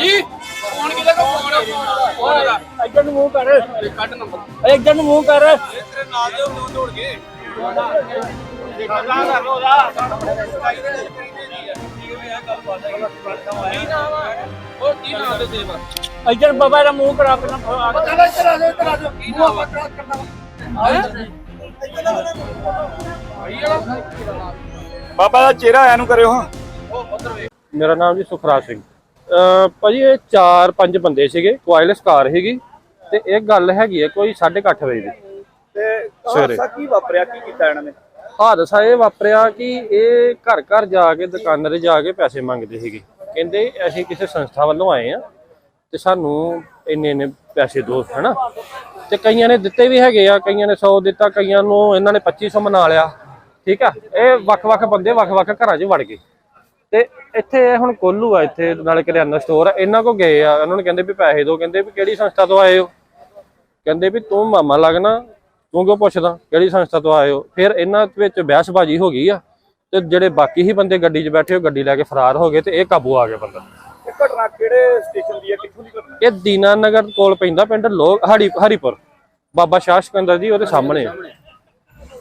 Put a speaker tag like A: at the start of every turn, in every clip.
A: ਜੀ ਫੋਨ ਕਿਹਦਾ ਕੋ ਫੋਨ ਫੋਨ ਦਾ
B: ਇੱਧਰ ਨੂੰ ਮੂੰਹ ਕਰ।
A: ਕੱਢ ਨੰਬਰ।
B: ਇੱਧਰ ਨੂੰ ਮੂੰਹ ਕਰ।
A: ਤੇਰੇ ਨਾਲ ਦੇ ਉਹ ਦੌੜ ਗਏ ਕੀ ਨਾਮ ਆ? ਉਹ ਕੀ ਨਾਮ ਦੇ ਦੇਵਾ
B: ਇੱਧਰ ਬਾਬਾ ਦਾ ਮੂੰਹ ਕਰ ਆਪਣਾ ਚਲ ਇੱਧਰ ਆ ਜਾ ਇੱਧਰ ਆ ਜਾ।
A: ਕੀ ਨਾਮ ਆ।
C: ਬਾਬਾ ਦਾ ਚਿਹਰਾ ਐਨੂੰ ਕਰਿਓ। ਹਾਂ
D: ਮੇਰਾ ਨਾਮ ਜੀ ਸੁਖਰਾਜ ਸਿੰਘ। ਅਹ ਭਾਜੀ ਇਹ ਚਾਰ ਪੰਜ ਬੰਦੇ ਸੀਗੇ ਕੁਆਇਲਸ ਕਾਰ ਹੈਗੀ ਤੇ ਇਹ ਗੱਲ ਹੈਗੀ ਹੈ ਕੋਈ 8:30 ਵਜੇ ਦੀ।
C: ਤੇ
D: ਸਵੇਰੇ।
C: ਹਾਦਸਾ ਕੀ ਵਾਪਰਿਆ ਕੀ ਕੀਤਾ ਇਹਨਾਂ ਨੇ?
D: ਹਾਦਸਾ ਇਹ ਵਾਪਰਿਆ ਕਿ ਇਹ ਘਰ ਘਰ ਜਾ ਕੇ ਦੁਕਾਨਾਂ 'ਤੇ ਜਾ ਕੇ ਪੈਸੇ ਮੰਗਦੇ ਸੀਗੇ। ਕਹਿੰਦੇ ਅਸੀਂ ਕਿਸੇ ਸੰਸਥਾ ਵੱਲੋਂ ਆਏ ਆ ਤੇ ਸਾਨੂੰ ਇੰਨੇ ਇੰਨੇ ਪੈਸੇ ਦਿਓ ਹੈਨਾ? ਤੇ ਕਈਆਂ ਨੇ ਦਿੱਤੇ ਵੀ ਹੈਗੇ ਆ ਕਈਆਂ ਨੇ 100 ਦਿੱਤਾ ਕਈਆਂ ਨੂੰ ਇਹਨਾਂ ਨੇ 2500 ਮਨਾ ਲਿਆ। ਠੀਕ ਆ? ਇਹ ਵੱਖ-ਵੱਖ ਬੰਦੇ ਵੱਖ-ਵੱਖ ਘਰਾਂ 'ਚ ਵੜ ਗਏ। ਤੇ ਇੱਥੇ ਹੁਣ ਕੋਲੂ ਆ ਇੱਥੇ ਨਾਲੇ ਕਰਿਆਨਾ ਸਟੋਰ ਆ। ਇਹਨਾਂ ਕੋ ਗਏ ਆ। ਉਹਨਾਂ ਨੂੰ ਕਹਿੰਦੇ ਵੀ ਪੈਸੇ ਦਿਓ ਕਹਿੰਦੇ ਵੀ ਕਿਹੜੀ ਸੰਸਥਾ ਤੋਂ ਆਏ ਹੋ? ਕਹਿੰਦੇ ਵੀ ਤੂੰ ਮਾਮਾ ਲੱਗਣਾ ਤੂੰ ਕਿਉਂ ਪੁੱਛਦਾ ਕਿਹੜੀ ਸੰਸਥਾ ਤੋਂ ਆਏ ਹੋ? ਫਿਰ ਇਹਨਾਂ ਵਿੱਚ ਬਹਿਸਬਾਜ਼ੀ ਹੋ ਗਈ ਆ। ਤੇ ਜਿਹੜੇ ਬਾਕੀ ਹੀ ਬੰਦੇ ਗੱਡੀ 'ਚ ਬੈਠੇ ਉਹ ਗੱਡੀ ਲੈ ਕੇ ਫਰਾਰ ਹੋ ਗਏ ਤੇ ਇਹ ਕਾਬੂ ਆ ਗਿਆ ਬੰਦਾ।
C: ਇਹ ਘਟਨਾ ਕਿਹੜੇ ਸਟੇਸ਼ਨ ਦੀ ਹੈ ਕਿੱਥੋਂ ਦੀ ਘਟਨਾ?
D: ਇਹ ਦੀਨਾਨਗਰ ਕੋਲ ਪੈਂਦਾ ਪਿੰਡ ਲੋਕ ਹਰੀ ਹਰੀਪੁਰ। ਬਾਬਾ ਸ਼ਾਹ ਸਿਕੰਦਰ ਜੀ ਉਹਦੇ ਸਾਹਮਣੇ ਆ।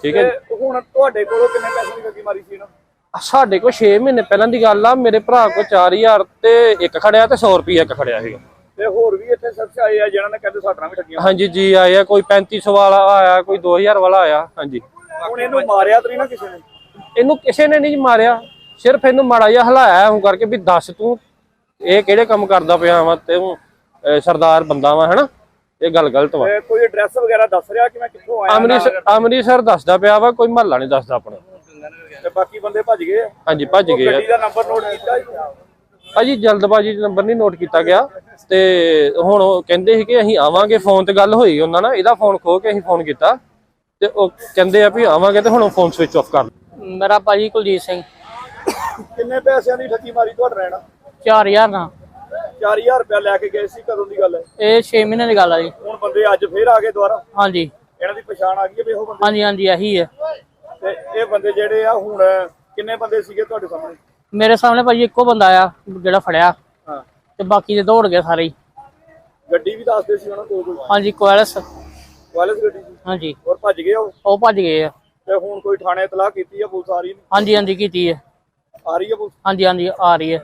D: ਠੀਕ ਹੈ?
C: ਤੇ ਹੁਣ ਤੁਹਾਡੇ ਕੋਲੋਂ ਕਿੰਨੇ ਪੈਸੇ ਦੀ ਗੱਡੀ ਮਾਰੀ ਸੀ ਇਹਨਾਂ?
D: ਸਾਡੇ ਕੋਲ 6 ਮਹੀਨੇ ਪਹਿਲਾਂ ਦੀ ਗੱਲ ਆ ਮੇਰੇ ਭਰਾ ਕੋਲ 4000 ਤੇ ਇੱਕ ਖੜਿਆ ਤੇ 100 ਰੁਪਏ ਇੱਕ ਖੜਿਆ ਸੀਗਾ।
C: ਤੇ ਹੋਰ ਵੀ ਇੱਥੇ ਸ਼ਖਸ ਆਏ ਆ ਜਿਹਨਾਂ ਨੇ ਕਹਿੰਦੇ ਸਾਟਣਾ ਵੀ ਠੱਗੀਆਂ
D: ਹਾਂਜੀ ਜੀ ਆਏ ਆ ਕੋਈ 3500 ਵਾਲਾ ਆਇਆ ਕੋਈ 2000 ਵਾਲਾ ਆਇਆ ਹਾਂਜੀ।
C: ਹੁਣ ਇਹਨੂੰ ਮਾਰਿਆ ਤਾਂ ਨਹੀਂ ਨਾ ਕਿਸੇ ਨੇ?
D: ਇਹਨੂੰ ਕਿਸੇ ਨੇ ਨਹੀਂ ਮਾਰਿਆ ਸਿਰਫ ਇਹਨੂੰ ਮਾੜਾ ਜਿਹਾ ਹਲਾਇਆ ਹੁਣ ਕਰਕੇ ਵੀ ਦੱਸ ਤੂੰ ਇਹ ਕਿਹੜੇ ਕੰਮ ਕਰਦਾ ਪਿਆ ਵਾ ਤੇ ਸਰਦਾਰ ਬੰਦਾ ਵਾ ਹਨਾ? ਇਹ ਗੱਲ ਗਲਤ ਵਾ।
C: ਤੇ ਕੋਈ ਐਡਰੈਸ ਵਗੈਰਾ ਦੱਸ ਰਿਹਾ ਕਿ ਮੈਂ ਕਿੱਥੋਂ ਆਇਆ
D: ਅੰਮ੍ਰਿਤਸਰ ਅੰਮ੍ਰਿਤਸਰ ਦੱਸਦਾ ਪਿਆ ਵਾ ਕੋਈ ਮਹੱਲਾ ਨਹੀਂ ਦੱਸਦਾ ਆਪਣਾ।
C: ਤੇ ਬਾਕੀ ਬੰਦੇ ਭੱਜ ਗਏ? ਆ
D: ਹਾਂਜੀ ਭੱਜ ਗਏ ਆ।
C: ਗੱਡੀ ਦਾ ਨੰਬਰ ਨੋਟ ਕੀਤਾ ਜੀ?
D: ਭਾਜੀ ਜਲਦਬਾਜ਼ੀ 'ਚ ਨੰਬਰ ਨਹੀਂ ਨੋਟ ਕੀਤਾ ਗਿਆ। ਤੇ ਹੁਣ ਉਹ ਕਹਿੰਦੇ ਸੀ ਕਿ ਅਸੀਂ ਆਵਾਂਗੇ ਫੋਨ ਤੇ ਗੱਲ ਹੋਈ ਉਹਨਾਂ ਨਾਲ ਇਹਦਾ ਫੋਨ ਖੋ ਕੇ ਅਸੀਂ ਫੋਨ ਕੀਤਾ। ਤੇ ਉਹ ਕਹਿੰਦੇ ਆ ਵੀ ਆਵਾਂਗੇ ਤੇ ਹੁਣ ਫੋਨ ਸਵਿਚ ਆਫ ਕਰ
B: ਮੇਰਾ ਭਾਜੀ ਕੁਲਜੀਤ ਸਿੰਘ।
C: ਕਿੰਨੇ ਪੈਸਿਆਂ ਦੀ ਠੱਗੀ ਮਾਰੀ ਤੁਹਾਡਾ ਰਹਿਣਾ?
B: 4000 ਦਾ
C: 4000 ਰੁਪਇਆ ਲੈ ਕੇ ਗਏ ਸੀ ਕਦੋਂ ਦੀ ਗੱਲ ਹੈ?
B: ਇਹ 6 ਮਹੀਨੇ ਦੀ ਗੱਲ ਆ ਜੀ।
C: ਹੁਣ ਬੰਦੇ ਅੱਜ ਫੇਰ ਆ ਗਏ ਦੁਬਾਰਾ?
B: ਹਾਂਜੀ।
C: ਇਹਨਾਂ ਦੀ ਪਛਾਣ ਆ ਗਈ ਹੈ ਵੀ ਉਹ ਬੰਦੇ?
B: ਹਾਂਜੀ ਹਾਂਜੀ ਇਹੀ ਹੈ।
C: ਤੇ ਇਹ ਬੰਦੇ ਜਿਹੜੇ ਆ ਹੁਣ ਕਿੰਨੇ ਬੰਦੇ ਸੀਗੇ ਤੁਹਾਡੇ ਸਾਹਮਣੇ?
B: ਮੇਰੇ ਸਾਹਮਣੇ ਭਾਜੀ ਇੱਕੋ ਬੰਦਾ ਆ ਜਿਹੜਾ ਫੜਿਆ।
C: ਹਾਂ।
B: ਤੇ ਬਾਕੀ ਦੇ ਦੌੜ ਗਏ ਸਾਰੇ ਹੀ।
C: ਗੱਡੀ ਵੀ ਦੱਸਦੇ ਸੀ ਉਹਨਾਂ ਕੋਲ ਕੋਈ?
B: ਹਾਂਜੀ ਕੋਇਲਸ।
C: ਵਾਇਰਲੈਸ ਗੱਡੀ ਸੀ?
B: ਹਾਂਜੀ।
C: ਔਰ ਭੱਜ ਗਏ ਉਹ?
B: ਉਹ ਭੱਜ ਗਏ ਆ।
C: ਤੇ ਹੁਣ ਕੋਈ ਥਾਣੇ ਇਤਲਾਹ ਕੀਤੀ ਆ ਪੁਲਿਸ ਆ ਰਹੀ
B: ਹਾਂਜੀ ਹਾਂਜੀ ਕੀਤੀ ਹੈ।
C: ਆ ਰਹੀ ਹੈ ਪੁਲਿਸ?
B: ਹਾਂਜੀ ਹਾਂਜੀ ਆ ਰਹੀ ਹੈ।